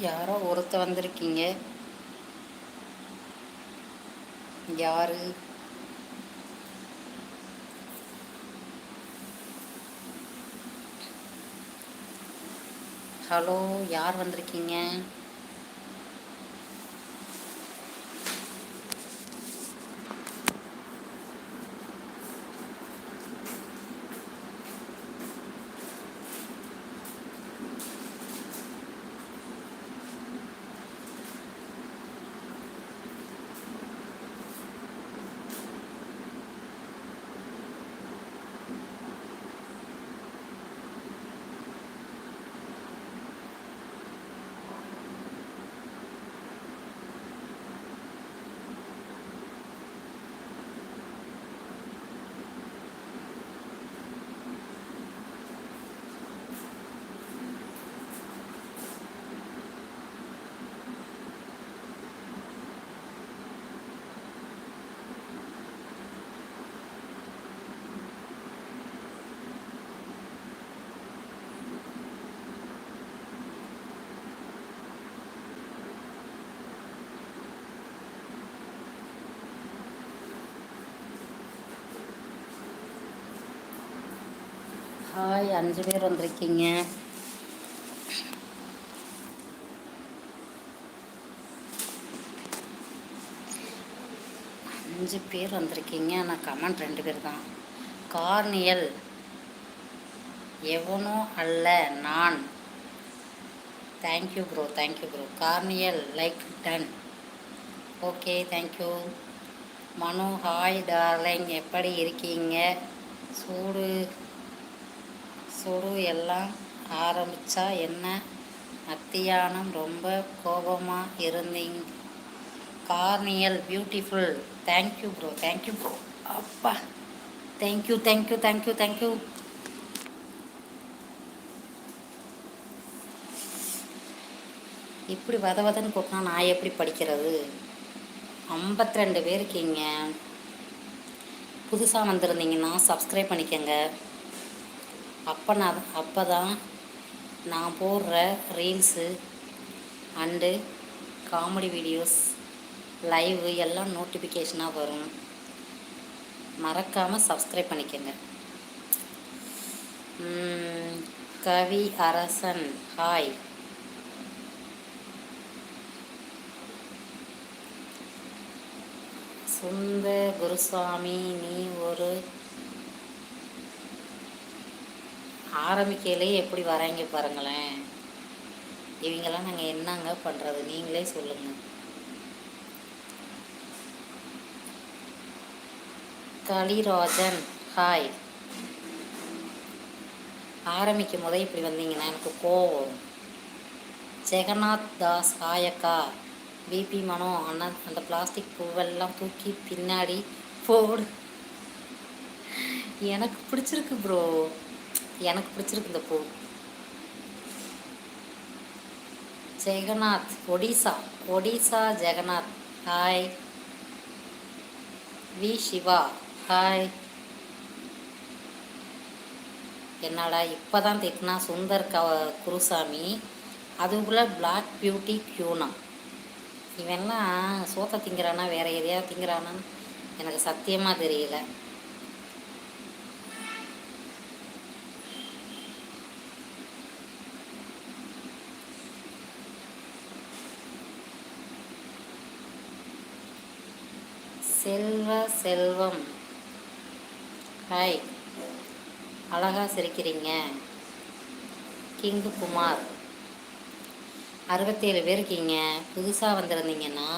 யாரோ ஒருத்த வந்திருக்கீங்க. யாரு? ஹலோ யார் வந்திருக்கீங்க? ஹாய் அஞ்சு பேர் வந்திருக்கீங்க. அஞ்சு பேர் வந்திருக்கீங்க. ஆனால் கமெண்ட் ரெண்டு பேர் தான். கார்னியல். எவனோ அல்ல நான். Thank you bro thank you bro corneal like done okay thank you Manu hi darling எப்படி இருக்கீங்க? சூடு. சுடு எல்லாம் ஆரம்பிச்சா என்ன? மத்தியானம் ரொம்ப கோபமாக இருந்தீங்க. Corneal beautiful. Thank you bro thank you bro அப்பா. Thank you thank you thank you thank you இப்படி வத வதன்னு கொட்டினா நான் எப்படி படிக்கிறது? ஐம்பத்தி ரெண்டு பேர் இருக்கீங்க. புதுசாக வந்திருந்தீங்கன்னா சப்ஸ்கிரைப் பண்ணிக்கோங்க. அப்போ நான் அப்போ தான் நான் போடுற reels and comedy videos live எல்லாம் நோட்டிஃபிகேஷனாக வரும். மறக்காமல் சப்ஸ்கிரைப் பண்ணிக்கோங்க. கவி அரசன் ஹாய் சுந்த குருசாமி நீ ஒரு ஆரம்பிக்கையிலே எப்படி வராங்க பாருங்களேன். இவங்கெல்லாம் நாங்கள் என்னங்க பண்ணுறது நீங்களே சொல்லுங்கள் கலிராஜன் ஹாய் ஆரம்பிக்கும் போதே இப்படி வந்தீங்கன்னா எனக்கு கோவம் ஜெகநாத் தாஸ் ஹாயக்கா பிபி மனோ அண்ணா அந்த பிளாஸ்டிக் பூவெல்லாம் தூக்கி பின்னாடி போடு. எனக்கு பிடிச்சிருக்கு ப்ரோ எனக்கு பிடிச்சிருக்கு இந்த பூ. Jagannath Odisha Odisha Jagannath. Hi V Siva hi என்னடா இப்போ தான் திட்டினா சுந்தர் க குருசாமி. அதுக்குள்ளே பிளாக் பியூட்டி கியூனா இவெல்லாம் சோத்தை திங்கிறானா வேறு எதையாவது திங்கிறானான்னு எனக்கு சத்தியமாக தெரியல. செல்வ செல்வம். ஹாய். அழகாக சிரிக்கிறீங்க. கிங்கு குமார் அறுபத்தேழு பேர் இருக்கீங்க. புதுசாக வந்திருந்தீங்கன்னா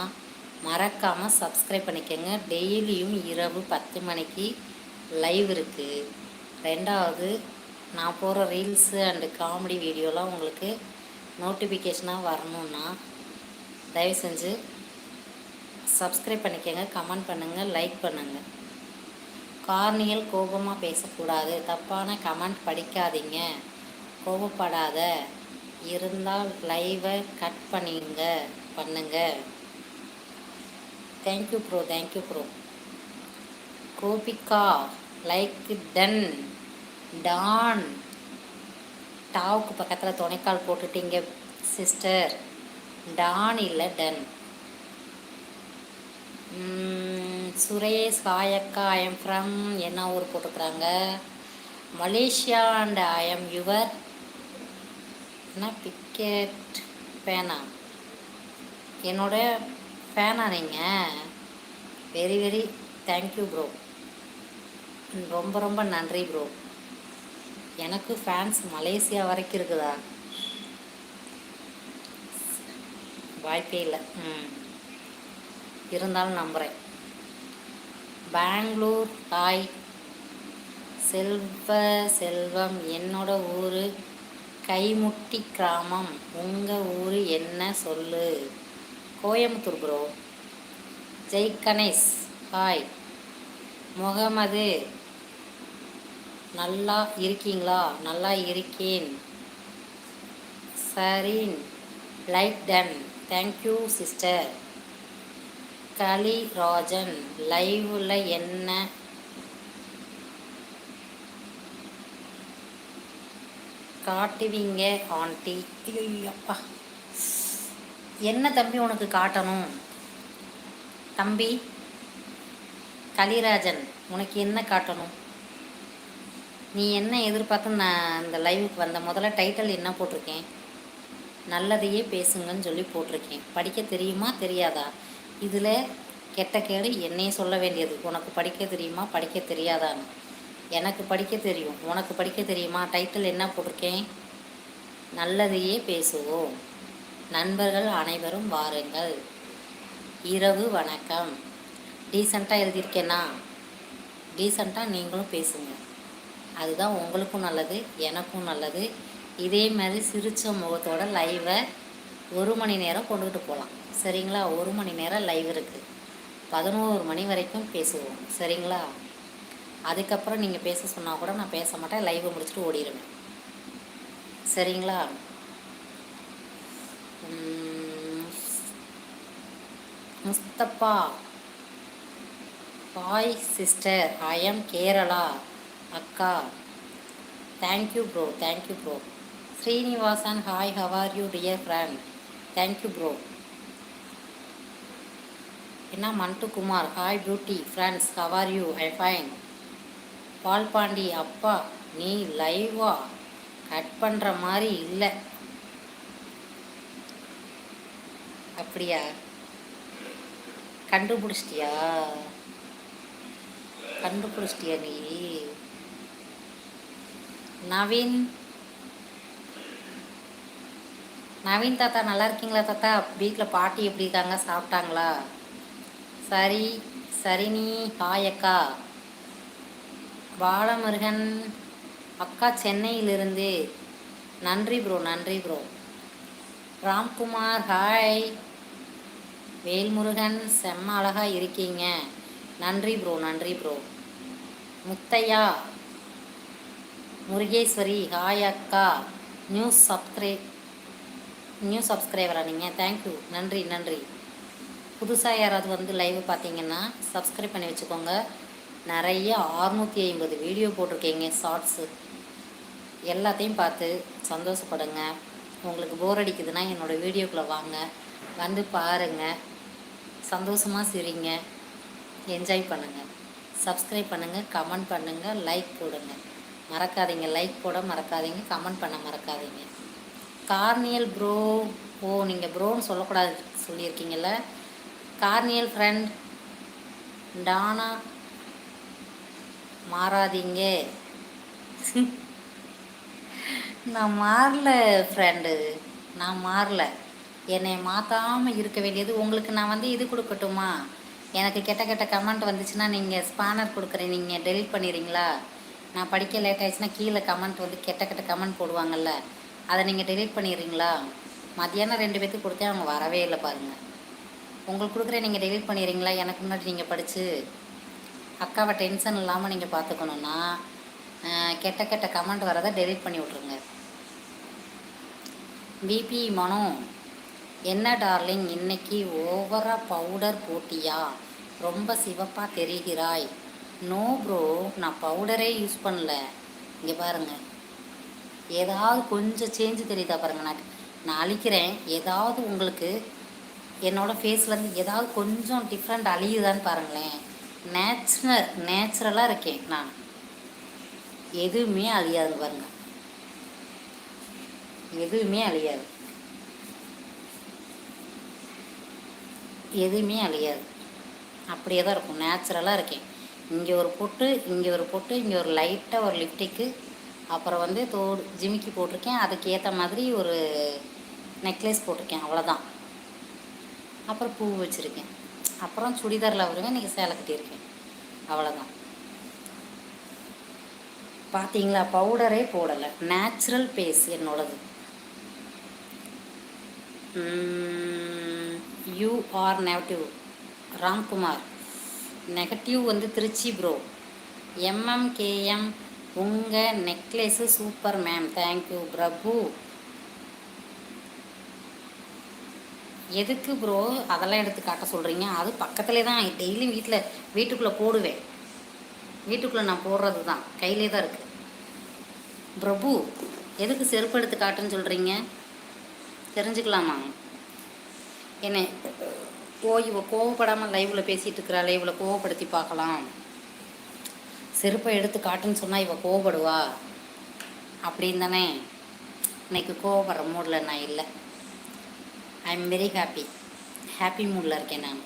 மறக்காமல் சப்ஸ்கிரைப் பண்ணிக்கோங்க. டெய்லியும் இரவு பத்து மணிக்கு லைவ் இருக்குது ரெண்டாவது நான் போகிற ரீல்ஸு அண்டு காமெடி வீடியோலாம் உங்களுக்கு நோட்டிஃபிகேஷனாக வரணுன்னா தயவு செஞ்சு சப்ஸ்கிரைப் பண்ணிக்கோங்க கமெண்ட் பண்ணுங்கள் லைக் பண்ணுங்கள் கார்னியல் கோபமாக பேசக்கூடாது. தப்பான கமெண்ட் படிக்காதீங்க. கோபப்படாத. இருந்தால் லைவை கட் பண்ணிங்க பண்ணுங்க. Thank you bro thank you bro Gopika like done don டாவுக்கு பக்கத்தில் துணைக்கால் போட்டுட்டீங்க சிஸ்டர் டான் இல்லை டன் சுரேஷ் ஹாயக்கா ஐ எம் ஃப்ரம் என்ன ஊர் போட்டுக்கிறாங்க Malaysia and I am your என்ன பிக்கெட் பேனா என்னோட ஃபேனா நீங்கள் வெரி வெரி தேங்க்யூ ப்ரோ ரொம்ப ரொம்ப நன்றி ப்ரோ எனக்கு ஃபேன்ஸ் மலேசியா வரைக்கும் இருக்குதா? வாய்ப்பே இல்லை. ம். இருந்தாலும் நம்புகிறேன் பெங்களூர் ஹாய் செல்வ செல்வம் என்னோட ஊர் கைமுட்டி கிராமம். உங்கள் ஊர் என்ன சொல்லு? கோயம்புத்தூர் ப்ரோ ஜெய் கணேஷ் ஹாய் முகமது நல்லா இருக்கீங்களா? நல்லா இருக்கேன். Sarin like done thank you sister Kalirajan லைவில் என்ன? காட்டுவீங்க ஆண்டி? ஐயப்பா என்ன தம்பி உனக்கு காட்டணும்? தம்பி கலிராஜன் உனக்கு என்ன காட்டணும்? நீ என்ன எதிர்பார்த்து நான் இந்த லைவுக்கு வந்த? முதல்ல டைட்டில் என்ன போட்டிருக்கேன்? நல்லதையே பேசுங்கன்னு சொல்லி போட்டிருக்கேன். படிக்க தெரியுமா தெரியாதா? இதில் கெட்ட கேடு என்னையே சொல்ல வேண்டியது. உனக்கு படிக்க தெரியுமா? படிக்க தெரியாதான்னு. எனக்கு படிக்க தெரியும். உனக்கு படிக்க தெரியுமா? டைட்டில் என்ன போட்டிருக்கேன்? நல்லதையே பேசுவோம். நண்பர்கள் அனைவரும் வாருங்கள். இரவு வணக்கம். டீசெண்டாக எழுதியிருக்கேனா? டீசெண்டாக நீங்களும் பேசுங்க. அதுதான் உங்களுக்கும் நல்லது எனக்கும் நல்லது. இதே மாதிரி சிரிச்ச முகத்தோட லைவை ஒரு மணி நேரம் கொண்டுகிட்டு போகலாம். சரிங்களா? ஒரு மணி நேரம் லைவ் இருக்குது பதினோரு மணி வரைக்கும் பேசுவோம். சரிங்களா? அதுக்கப்புறம் நீங்கள் பேச சொன்னால் கூட நான் பேச மாட்டேன். லைவை முடிச்சுட்டு ஓடிடுவேன் சரிங்களா? Mustafa hi sister I am Kerala அக்கா. Thank you bro thank you bro Srinivasan hi how are you dear friend thank you bro என்ன Mantu Kumar hi beauty friends how are you I fine Pal Pandi அப்பா நீ லைவா cut பண்ணுற மாதிரி இல்லை. அப்படியா? கண்டுபிடிச்சிட்டியா? கண்டுபிடிச்சிட்டியா நீ? நவீன்? நவீன் தாத்தா நல்லா இருக்கீங்களா தாத்தா? வீட்டில் பாட்டி எப்படி இருக்காங்க? சாப்பிட்டாங்களா? சரி சரினி ஹாய் அக்கா பாலமுருகன் அக்கா சென்னையிலிருந்து. நன்றி ப்ரோ நன்றி ப்ரோ. ராம்குமார் ஹாய். வேல்முருகன் செம்ம அழகாக இருக்கீங்க. நன்றி ப்ரோ நன்றி ப்ரோ. முத்தையா முருகேஸ்வரி ஹாய் அக்கா. நியூ சப்ஸ்கிரைப் நியூ சப்ஸ்கிரைபரா நீங்கள் தேங்க்யூ நன்றி நன்றி. புதுசாக யாராவது வந்து லைவ் பார்த்தீங்கன்னா சப்ஸ்கிரைப் பண்ணி வச்சுக்கோங்க. நிறைய அறுநூற்றி ஐம்பது வீடியோ போட்டிருக்கீங்க ஷார்ட்ஸு எல்லாத்தையும் பார்த்து சந்தோஷப்படுங்க. உங்களுக்கு போர் அடிக்குதுன்னா என்னோடய வீடியோக்குள்ளே வாங்க. வந்து பாருங்கள் சந்தோஷமாக சிரிங்க. என்ஜாய் பண்ணுங்கள் சப்ஸ்கிரைப் பண்ணுங்கள் கமெண்ட் பண்ணுங்கள் லைக் போடுங்க. மறக்காதீங்க லைக் போட மறக்காதீங்க கமெண்ட் பண்ண மறக்காதீங்க. கார்னியல் ப்ரோ ஓ நீங்கள் ப்ரோன்னு சொல்லக்கூடாது சொல்லியிருக்கீங்கல்ல? கார்னியல் ஃப்ரெண்ட் டானா மாறாதீங்க. நான் மாறல ஃப்ரெண்டு நான் மாறல. என்னை மாற்றாமல் இருக்க வேண்டியது உங்களுக்கு நான் வந்து இது கொடுக்கட்டுமா? எனக்கு கெட்ட கெட்ட கமெண்ட் வந்துச்சுன்னா நீங்கள் ஸ்பானர் கொடுக்குறேன் நீங்கள் டெலிட் பண்ணிடுறீங்களா? நான் படிக்க லேட் ஆயிடுச்சுன்னா கீழே கமெண்ட் வந்து கெட்ட கெட்ட கமெண்ட் போடுவாங்கல்ல அதை நீங்கள் டெலிட் பண்ணிடுறீங்களா? மத்தியானம் ரெண்டு பேர்த்துக்கு கொடுத்தேன் அவங்க வரவே இல்லை பாருங்கள் உங்களுக்கு கொடுக்குறேன் நீங்கள் டெலிட் பண்ணிடுறீங்களா? எனக்கு முன்னாடி நீங்கள் படித்து அக்காவை டென்ஷன் இல்லாமல் நீங்கள் பார்த்துக்கணுன்னா கெட்ட கெட்ட கமெண்ட் வரதை டெலிட் பண்ணி விட்ருங்க பிபி மனோ என்ன டார்லிங் இன்னைக்கு ஓவராக பவுடர் போட்டியா? ரொம்ப சிவப்பாக தெரிகிறாய். நோ ப்ரோ நான் பவுடரே யூஸ் பண்ணல. இங்கே பாருங்கள் ஏதாவது கொஞ்சம் சேஞ்சு தெரியுதா பாருங்கள் நான் நான் அழிக்கிறேன். ஏதாவது உங்களுக்கு என்னோடய ஃபேஸ்லேருந்து ஏதாவது கொஞ்சம் டிஃப்ரெண்ட் அழியுதான்னு பாருங்களேன். நேச்சுரல் நேச்சுரலாக இருக்கேன் நான். எதுவுமே அழியாது பாருங்க. எதுவுமே அழியாது. எதுவுமே அழியாது. அப்படியே தான் இருக்கும். நேச்சுரலாக இருக்கேன். இங்கே ஒரு பொட்டு இங்கே ஒரு பொட்டு இங்கே ஒரு லைட்டாக ஒரு லிப்டிக்கு அப்புறம் வந்து தோடு ஜிமிக்கி போட்டிருக்கேன். அதுக்கு ஏற்ற மாதிரி ஒரு நெக்லஸ் போட்டிருக்கேன். அவ்வளோதான் அப்புறம் பூ வச்சுருக்கேன். அப்புறம் சுடிதாரில் வருவேன் இன்றைக்கி சேலை கட்டியிருக்கேன் அவ்வளோதான் பார்த்தீங்களா பவுடரே போடலை. நேச்சுரல் பேஸ் என்னோடது. You are negative Ramkumar. Negative வந்து திருச்சி ப்ரோ எம்எம்கேஎம் உங்கள் necklace super ma'am thank you Prabhu. எதுக்கு ப்ரோ அதெல்லாம் எடுத்து காட்ட சொல்கிறீங்க அது பக்கத்துலேயே தான். டெய்லியும் வீட்டில் வீட்டுக்குள்ளே போடுவேன். வீட்டுக்குள்ளே நான் போடுறது தான். கையிலே தான் இருக்குது பிரபு எதுக்கு செருப்பு எடுத்து காட்டுன்னு சொல்கிறீங்க தெரிஞ்சுக்கலாமா? என்ன ஓ இவ கோவப்படாமல் லைவில் பேசிகிட்டு இருக்கிறாளே. லைவில் கோவப்படுத்தி பார்க்கலாம். செருப்பை எடுத்து காட்டுன்னு சொன்னால் இவள் கோவப்படுவா? அப்படின்னு தானே. இன்னைக்கு கோவப்படுற மூடில் நான் இல்லை. I am very happy happy மூடில் இருக்கேன் நான்.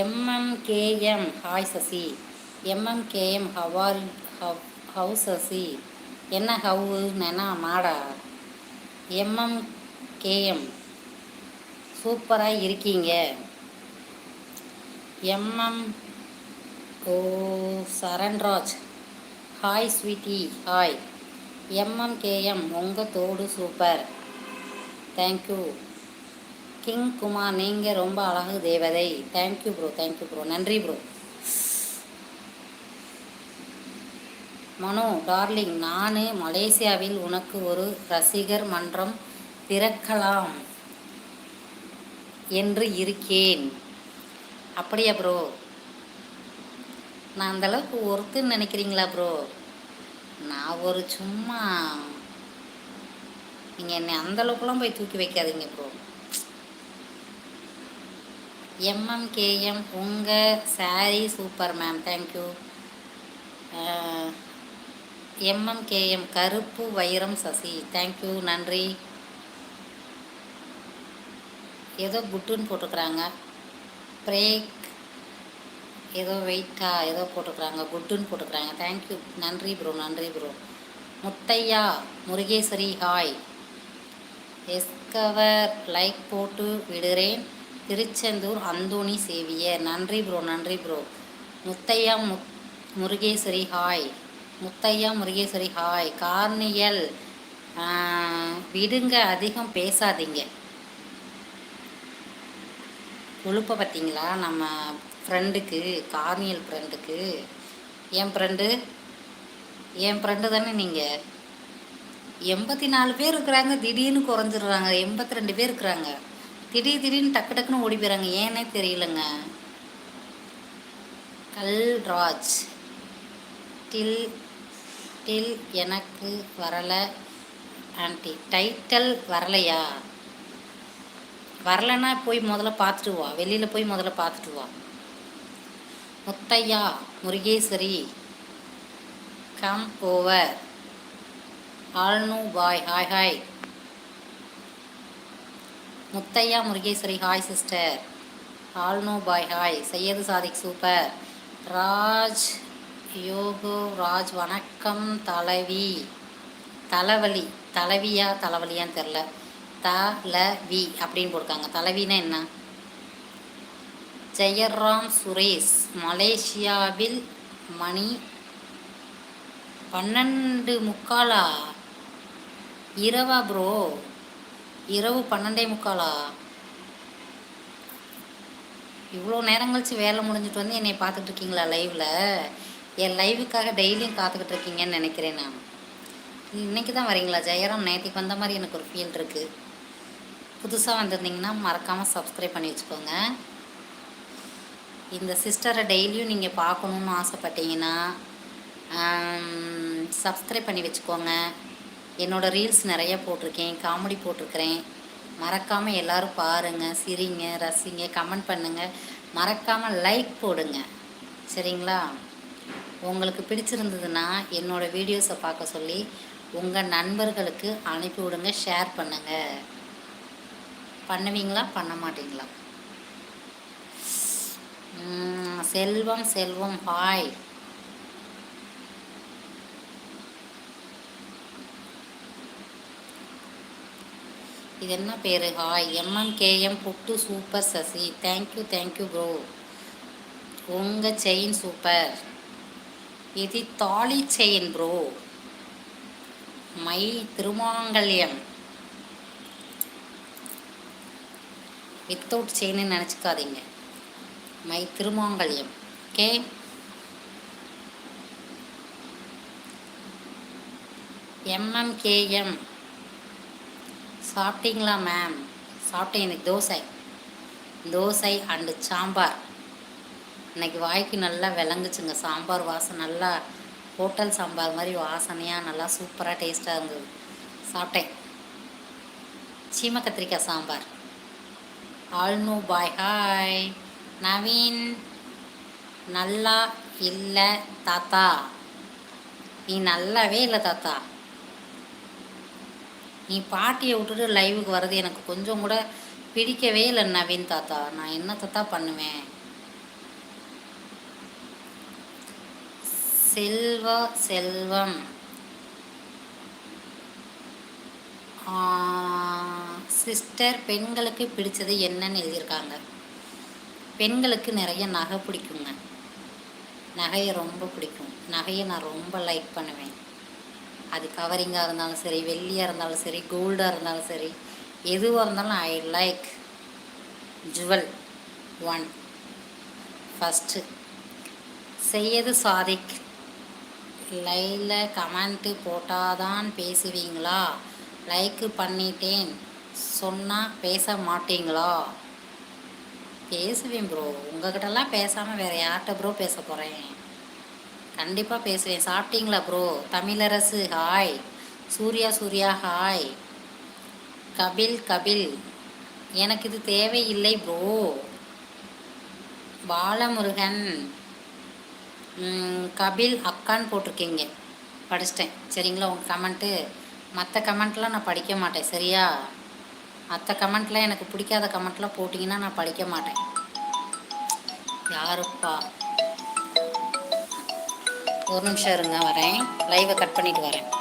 MMKM hi Sasi. MMKM how are how how Sasi? என்ன ஹவு என்ன மாடா? எம்எம்கேஎம் சூப்பராக இருக்கீங்க. எம்எம் ஓ Saranraj. Hi sweety hi MMKM உங்கள் தோடு சூப்பர். தேங்க்யூ கிங் குமார் நீங்கள் ரொம்ப அழகு தேவதை. Thank you bro thank you bro நன்றி ப்ரோ மனோ டார்லிங் நான் மலேசியாவில் உனக்கு ஒரு ரசிகர் மன்றம் திறக்கலாம் என்று இருக்கேன். அப்படியா ப்ரோ நான் அந்தளவுக்கு ஒருத்தன்னு நினைக்கிறீங்களா ப்ரோ நான் ஒரு சும்மா நீங்கள் என்னை அந்தளவுக்குலாம் போய் தூக்கி வைக்காதீங்க ப்ரோ எம்எம்கேஎம் உங்கள் sari super ma'am thank you MMKM கருப்பு வைரம் சசி தேங்க்யூ நன்றி. ஏதோ குட்டுன்னு போட்டுக்கிறாங்க பிரேக் ஏதோ வெயிட்டா ஏதோ போட்டுக்கிறாங்க குட்டுன்னு போட்டுக்கிறாங்க. தேங்க்யூ நன்றி ப்ரோ நன்றி ப்ரோ முத்தையா முருகேஸ்வரி ஹாய் எஸ்கவர் லைக் போட்டு விடுறேன். திருச்செந்தூர் அந்தோணி சேவியர் நன்றி ப்ரோ நன்றி ப்ரோ முத்தையா மு முருகேஸ்வரி ஹாய் முத்தையா முருகேஸ்வரி ஹாய் கார்னியல் விடுங்க அதிகம் பேசாதீங்க. கொழுப்பை பார்த்தீங்களா? நம்ம ஃப்ரெண்டுக்கு கார்னியல் ஃப்ரெண்டுக்கு என் ஃப்ரெண்டு என் ஃப்ரெண்டு தானே நீங்கள் எண்பத்தி நாலு பேர் இருக்கிறாங்க திடீர்னு குறைஞ்சிடுறாங்க. எண்பத்தி ரெண்டு பேர் இருக்கிறாங்க. திடீர் திடீர்னு டக்கு டக்குன்னு ஓடி போயிறாங்க. ஏன்னே தெரியலங்க. கல்ராஜ். டில் டில் எனக்கு வரலை ஆண்டி. டைட்டல் வரலையா? வரலைன்னா போய் முதல்ல பார்த்துட்டு வா. வெளியில் போய் முதல்ல பார்த்துட்டு வா. Muthiah Murugeswari come over ஆல்னு bye hi hi Muthaiya Murugeswari hi sister ஆல்னோ bye hi Syed Sadiq super Raj யோகோ Raj வணக்கம் தலைவி. தலைவலி. தலைவியா தலைவலியான்னு தெரில தலவி அப்படின்னு போட்டிருக்காங்க. தலைவினா என்ன? ஜெயராம் சுரேஷ் மலேசியாவில் மணி பன்னெண்டு முக்காலா? இரவா ப்ரோ இரவு பன்னெண்டே முக்காலா? இவ்வளோ நேரம் கழிச்சு வேலை முடிஞ்சிட்டு வந்து என்னை பார்த்துட்டு இருக்கீங்களா லைவில் என் லைவுக்காக டெய்லியும் காத்துக்கிட்டு இருக்கீங்கன்னு நினைக்கிறேன் நான். இன்றைக்கி தான் வரீங்களா ஜெயராம் நேற்றுக்கு வந்த மாதிரி எனக்கு ஒரு ஃபீல் இருக்குது புதுசாக வந்திருந்தீங்கன்னா மறக்காமல் சப்ஸ்கிரைப் பண்ணி வச்சுக்கோங்க. இந்த சிஸ்டரை டெய்லியும் நீங்கள் பார்க்கணுன்னு ஆசைப்பட்டீங்கன்னா சப்ஸ்கிரைப் பண்ணி வச்சுக்கோங்க. என்னோடய ரீல்ஸ் நிறைய போட்டிருக்கேன் காமெடி போட்டிருக்கிறேன். மறக்காமல் எல்லாரும் பாருங்கள் சிரிங்க ரசிங்க கமெண்ட் பண்ணுங்கள் மறக்காமல் லைக் போடுங்க. சரிங்களா? உங்களுக்கு பிடிச்சிருந்ததுன்னா என்னோடய வீடியோஸை பார்க்க சொல்லி உங்கள் நண்பர்களுக்கு அனுப்பி விடுங்க ஷேர் பண்ணுங்கள் பண்ணுவீங்களா? பண்ண மாட்டீங்களா செல்வம் செல்வம் ஹாய் இது என்ன பேர்? Hi. MMKM puttu super Sasi. Thank you thank you bro உங்கள் செயின் சூப்பர் இது தாலி செயின் ப்ரோ மை திருமாங்கல்யம். வித்தவுட் செயின்னு நினச்சிக்காதீங்க. மை திருமாங்கல்யம். ஓகே எம்எம்கேஎம் சாப்பிட்டீங்களா மேம் சாப்பிட்டேன் எனக்கு தோசை. தோசை அண்டு சாம்பார். இன்னைக்கு வாய்க்கு நல்லா விளங்குச்சுங்க. சாம்பார் வாசம் நல்லா ஹோட்டல் சாம்பார் மாதிரி வாசனையாக நல்லா சூப்பராக டேஸ்ட்டாக இருந்தது. சாப்பிட்டேன். சீம கத்திரிக்காய் சாம்பார். ஆல்னு பாய். ஹாய் நவீன் நல்லா இல்லை தாத்தா? நீ நல்லாவே இல்லை தாத்தா. நீ பாட்டியை விட்டுட்டு லைவுக்கு வர்றது எனக்கு கொஞ்சம் கூட பிடிக்கவே இல்லை நவீன் தாத்தா. நான் என்ன தாத்தா பண்ணுவேன்? செல்வ செல்வம். சிஸ்டர் பெண்களுக்கு பிடிச்சது என்னன்னு எழுதியிருக்காங்க. பெண்களுக்கு நிறைய நகை பிடிக்குங்க. நகையை ரொம்ப பிடிக்கும். நகையை நான் ரொம்ப லைக் பண்ணுவேன். அது கவரிங்காக இருந்தாலும் சரி வெள்ளியாக இருந்தாலும் சரி கோல்டாக இருந்தாலும் சரி எதுவாக இருந்தாலும் I like jewel one first Syed Sadiq. லைல comment போட்டாதான் பேசுவீங்களா? லைக்கு பண்ணிட்டேன். சொன்னால் பேச மாட்டீங்களா? பேசுவேன் ப்ரோ உங்ககிட்டலாம் பேசாமல் வேறு யார்கிட்ட ப்ரோ பேச போகிறேன் கண்டிப்பாக பேசுவேன். சாப்பிட்டீங்களா bro Tamilarasu hi Surya Surya hi Kapil Kapil. எனக்கு இது தேவையில்லை ப்ரோ பாலமுருகன். கபில் அக்கான்னு போட்டிருக்கீங்க. படிச்சிட்டேன். சரிங்களா? உங்கள் கமெண்ட்டு மற்ற கமெண்ட்லாம் நான் படிக்க மாட்டேன். சரியா? மற்ற கமெண்ட்லாம் எனக்கு பிடிக்காத கமெண்ட்லாம் போட்டிங்கன்னா நான் படிக்க மாட்டேன். யாருப்பா? ஒரு நிமிஷம் இருங்க வரேன். லைவை கட் பண்ணிட்டு வரேன்.